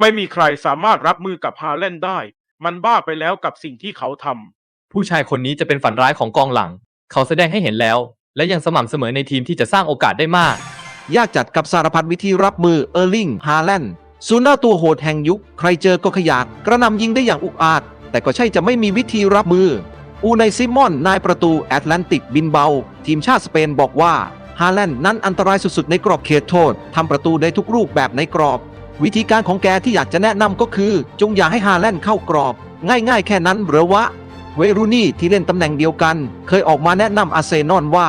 ไม่มีใครสามารถรับมือกับฮาแลนด์ได้ มันบ้าไปแล้วกับสิ่งที่เขาทำผู้ชายคนนี้จะเป็นฝันร้ายของกองหลัง เขาแสดงให้เห็นแล้ว และยังสม่ำเสมอในทีมที่จะสร้างโอกาสได้มาก ยากจัดกับสารพัดวิธีรับมือเออร์ลิงฮาแลนด์ศูนย์หน้าตัวโหดแห่งยุค ใครเจอก็ขยาดกระหนำยิงได้อย่างอุกอาจ แต่ก็ใช่จะไม่มีวิธีรับมือ อูไนซิมอน นายประตูแอตแลนติกบินเบา ทีมชาติสเปนบอกว่าฮาแลนด์นั้นอันตรายสุดๆในกรอบเขตโทษทำประตูได้ทุกรูปแบบในกรอบ วิธีการของแกที่อยากจะแนะนำก็คือ จงอย่าให้ฮาแลนด์เข้ากรอบ ง่ายๆ แค่นั้นเหรือวะ เวรูนี่ที่เล่นตำแหน่งเดียวกัน เคยออกมาแนะนำอาร์เซนอลว่า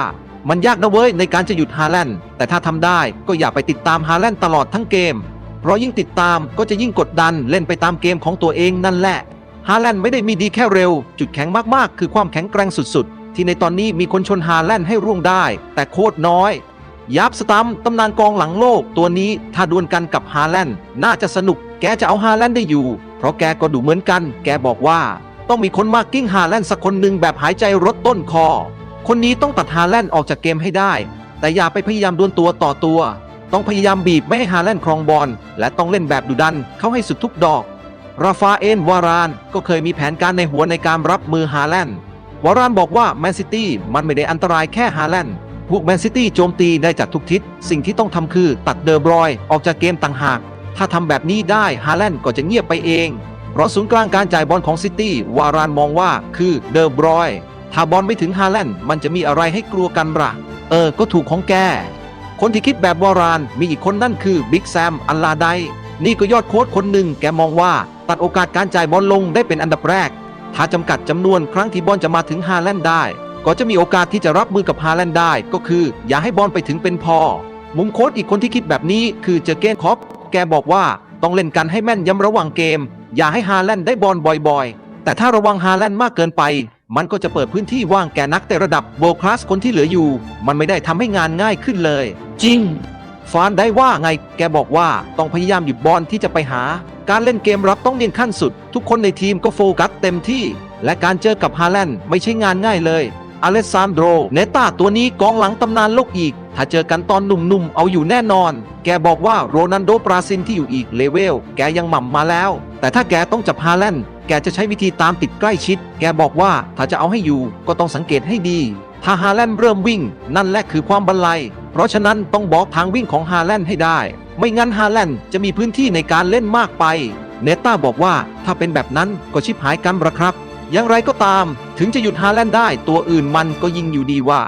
มันยากนะเว้ยในการจะหยุดฮาแลนด์แต่ถ้าทำได้ก็อย่าไปติดตามฮาแลนด์ตลอดทั้งเกม เพราะยิ่งติดตามก็จะยิ่งกดดันเล่นไปตามเกมของตัวเองนั่นแหละฮาแลนด์ไม่ได้มีดีแค่เร็ว จุดแข็งมากๆ คือความแข็งแกร่งสุดๆ ที่ในตอนนี้มีคนชนฮาแลนด์ให้ร่วงได้ แต่โคตรน้อย ยับสตัมตำนานกองหลังโลกตัวนี้ถ้าดวลกันกับฮาแลนด์น่าจะสนุก แกจะเอาฮาแลนด์ได้อยู่ เพราะแกก็ดูเหมือนกัน แกบอกว่า ต้องมีคนมากิ้งฮาแลนด์สักคนหนึ่งแบบหายใจรถต้นคอ คนนี้ต้องตัดฮาแลนด์ออกจากเกมให้ได้ แต่อย่าไปพยายามดวลตัวต่อตัว ต้องพยายามบีบไม่ให้ฮาแลนด์ครองบอลและต้องเล่นแบบดุดันเข้าให้สุดทุกดอก ราฟาเอลวารานก็เคยมีแผนการในหัวในการรับมือฮาแลนด์วารานบอกว่าแมนซิตี้มันไม่ได้อันตรายแค่ฮาแลนด์ พวกแมนซิตี้โจมตีได้จากทุกทิศ สิ่งที่ต้องทำคือตัดเดอร์บรอยออกจากเกมต่างหาก ถ้าทำแบบนี้ได้ฮาแลนด์ก็จะเงียบไปเอง เพราะศูนย์กลางการจ่ายบอลของซิตี้วารานมองว่าคือเดอร์บรอย ถ้าบอลไม่ถึงฮาแลนด์มันจะมีอะไรให้กลัวกันละเออ ก็ถูกของแก คนที่คิดแบบวารานมีอีกคนนั่นคือบิ๊กแซมอัลลาไดนี่ก็ยอดโค้ชคนหนึ่งแกมองว่าตัดโอกาสการจ่ายบอลลงได้เป็นอันดับแรก ถ้าจำกัดจำนวนครั้งที่บอลจะมาถึงฮาแลนด์ได้ ก็จะมีโอกาสที่จะรับมือกับฮาแลนด์ได้ ก็คือ อย่าให้บอลไปถึงเป็นพอ มุมโค้ชอีกคนที่คิดแบบนี้คือเจอเกนคอปแกบอกว่าต้องเล่นกันให้แม่นยำระหว่างเกม อย่าให้ฮาแลนด์ได้บอลบ่อยๆ แต่ถ้าระวังฮาแลนด์มากเกินไป มันก็จะเปิดพื้นที่ว่างแก่นักเตะระดับโบคลาสคนที่เหลืออยู่ มันไม่ได้ทำให้งานง่ายขึ้นเลย จริงฟานได้ว่าไง แกบอกว่าต้องพยายามหยุดบอลที่จะไปหา การเล่นเกมรับต้องเน้นขั้นสุด ทุกคนในทีมก็โฟกัสเต็มที่ และการเจอกับฮาแลนด์ไม่ใช่งานง่ายเลย อเลสซานโดรเนต้าตัวนี้กองหลังตำนานโลกอีก ถ้าเจอกันตอนหนุ่มๆ เอาอยู่แน่นอน แกบอกว่าโรนันโดปราซินที่อยู่อีกเลเวล แกยังหม่ำมาแล้ว แต่ถ้าแกต้องจับฮาแลนด์แกจะใช้วิธีตามติดใกล้ชิด แกบอกว่าถ้าจะเอาให้อยู่ก็ต้องสังเกตให้ดี ถ้าฮาแลนด์เริ่มวิ่ง นั่นแหละคือความบันไลเพราะฉะนั้นต้องบอกทางวิ่งของฮาแลนด์ให้ได้ ไม่งั้นฮาแลนด์จะมีพื้นที่ในการเล่นมากไป เนต้าบอกว่าถ้าเป็นแบบนั้นก็ชิบหายกันละครับ อย่างไรก็ตามถึงจะหยุดฮาแลนด์ได้ตัวอื่นมันก็ยิงอยู่ดีว่า